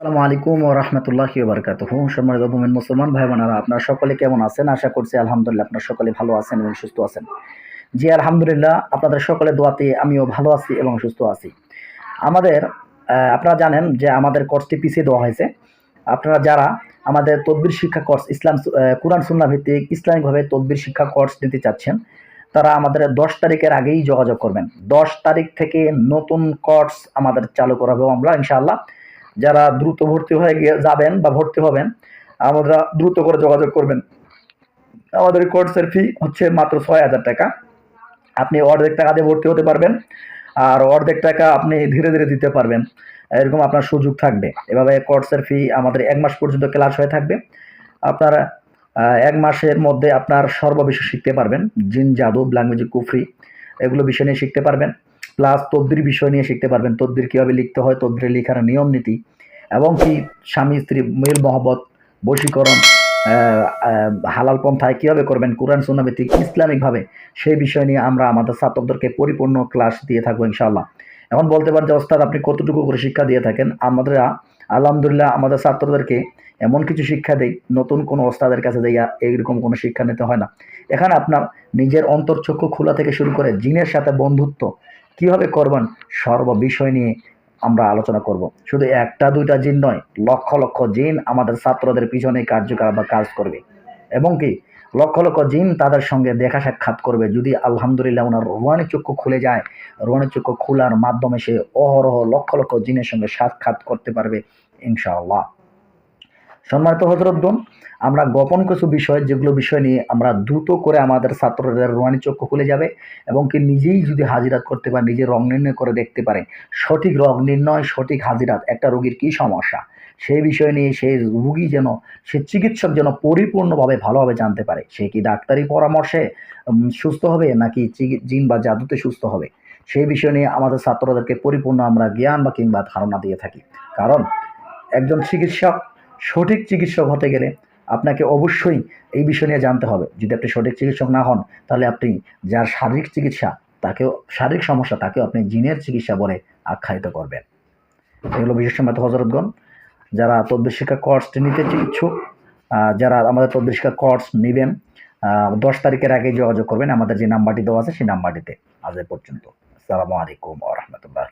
আসসালামু আলাইকুম ও রহমতুল্লাহ বারকাত সম্মানিত ভূমিন মুসলমান ভাই বোনেরা আপনারা সকলে কেমন আছেন? আশা করছি আলহামদুলিল্লাহ আপনারা সকলে ভালো আছেন এবং সুস্থ আছেন। জি, আলহামদুলিল্লাহ, আপনাদের সকলে দোয়াতে আমিও ভালো আছি এবং সুস্থ আছি। আমাদের আপনারা জানেন যে আমাদের কোর্সটি পিছিয়ে দেওয়া হয়েছে। আপনারা যারা আমাদের তদবির শিক্ষা কোর্স ইসলাম কোরআন সুন্না ভিত্তিক ইসলামিকভাবে তদবির শিক্ষা কোর্স নিতে চাচ্ছেন, তারা আমাদের দশ তারিখের আগেই যোগাযোগ করবেন। দশ তারিখ থেকে নতুন কোর্স আমাদের চালু করা হবে আমরা, ইনশাআল্লাহ। যারা দ্রুত ভর্তি হয়ে গিয়ে যাবেন বা ভর্তি হবেন আমরা দ্রুত করে যোগাযোগ করবেন। আমাদের কোর্সের ফি হচ্ছে মাত্র ছয় হাজার টাকা। আপনি অর্ধেক টাকা দিয়ে ভর্তি হতে পারবেন, আর অর্ধেক টাকা আপনি ধীরে ধীরে দিতে পারবেন। এরকম আপনার সুযোগ থাকবে। এভাবে কোর্সের ফি আমাদের এক মাস পর্যন্ত ক্লাস হয়ে থাকবে। আপনার এক মাসের মধ্যে আপনার সর্ববিষয় শিখতে পারবেন। জিন, জাদু ব্ল্যাক ম্যাজিক কুফরি, এগুলো বিষয় নিয়ে শিখতে পারবেন। প্লাস তদ্বির বিষয় নিয়ে শিখতে পারবেন। তদ্বির কীভাবে লিখতে হয়, তদ্বিরে লেখার নিয়ম নীতি এবং কি স্বামী, স্ত্রী মেল মহব্বত, বশীকরণ হালাল পন্থায় কীভাবে করবেন, কোরআন সুন্নাভিত্তিক ইসলামিকভাবে সেই বিষয় নিয়ে আমরা আমাদের ছাত্রদেরকে পরিপূর্ণ ক্লাস দিয়ে থাকব ইনশাআল্লাহ। এখন বলতে পারেন যে, ওস্তাদ, আপনি কতটুকু করে শিক্ষা দিয়ে থাকেন? আমরা আলহামদুলিল্লাহ আমাদের ছাত্রদেরকে এমন কিছু শিক্ষা দেই, নতুন কোনো ওস্তাদের কাছে দেয়া এইরকম কোনো শিক্ষা নিতে হয় না। এখানে আপনার নিজের অন্তর্চক্ষু খোলা থেকে শুরু করে জিনের সাথে বন্ধুত্ব কীভাবে করবেন? সর্ব বিষয় নিয়ে আমরা আলোচনা করব। শুধু একটা, দুইটা জিন নয়, লক্ষ লক্ষ জিন আমাদের ছাত্রদের পিছনে কার্যকর বা কাজ করবে। এবং কি? লক্ষ লক্ষ জিন তাদের সঙ্গে দেখা সাক্ষাৎ করবে। যদি আলহামদুলিল্লাহ ওনার রোহানি চক্ষু খুলে যায় রোহানি চক্ষু খোলার মাধ্যমে সে অহরহ লক্ষ লক্ষ জিনের সঙ্গে সাক্ষাৎ করতে পারবে, ইনশাআল্লাহ। সম্মানিত হজরতগণ আমরা গোপন কিছু বিষয়, যেগুলো বিষয় নিয়ে আমরা দ্রুত করে আমাদের ছাত্রদের রোহানি চক্ষু খুলে যাবে এবং কি নিজেই যদি হাজিরাত করতে পারে নিজে রং নির্ণয় করে দেখতে পারে, সঠিক রোগ নির্ণয়, সঠিক হাজিরাত, একটা রোগীর কী সমস্যা? সেই বিষয় নিয়ে সেই রুগী যেন, সে চিকিৎসক যেন পরিপূর্ণভাবে ভালোভাবে জানতে পারে, সে কি ডাক্তারি পরামর্শে সুস্থ হবে নাকি জিন বা জাদুতে সুস্থ হবে? সেই বিষয় নিয়ে আমাদের ছাত্রদেরকে পরিপূর্ণ আমরা জ্ঞান বা কিংবা ধারণা দিয়ে থাকি। কারণ একজন চিকিৎসক সঠিক চিকিৎসক হতে গেলে আপনাকে অবশ্যই এই বিষয় নিয়ে জানতে হবে। যদি আপনি সঠিক চিকিৎসক না হন, তাহলে আপনি যার শারীরিক চিকিৎসা, তাকেও, শারীরিক সমস্যা, তাকেও আপনি জিনের চিকিৎসা বলে আখ্যায়িত করবেন। এগুলো বিশেষ সময় হজরতগণ যারা তদ্বির শিক্ষা কোর্সটি নিতে ইচ্ছুক যারা আমাদের তদ্বির শিক্ষা কোর্স নেবেন দশ তারিখের আগে যোগাযোগ করবেন। আমাদের যে নাম্বারটি দেওয়া আছে, সেই নাম্বারটিতে আজ পর্যন্ত। আসসালামু আলাইকুম রহমতুল্লাহ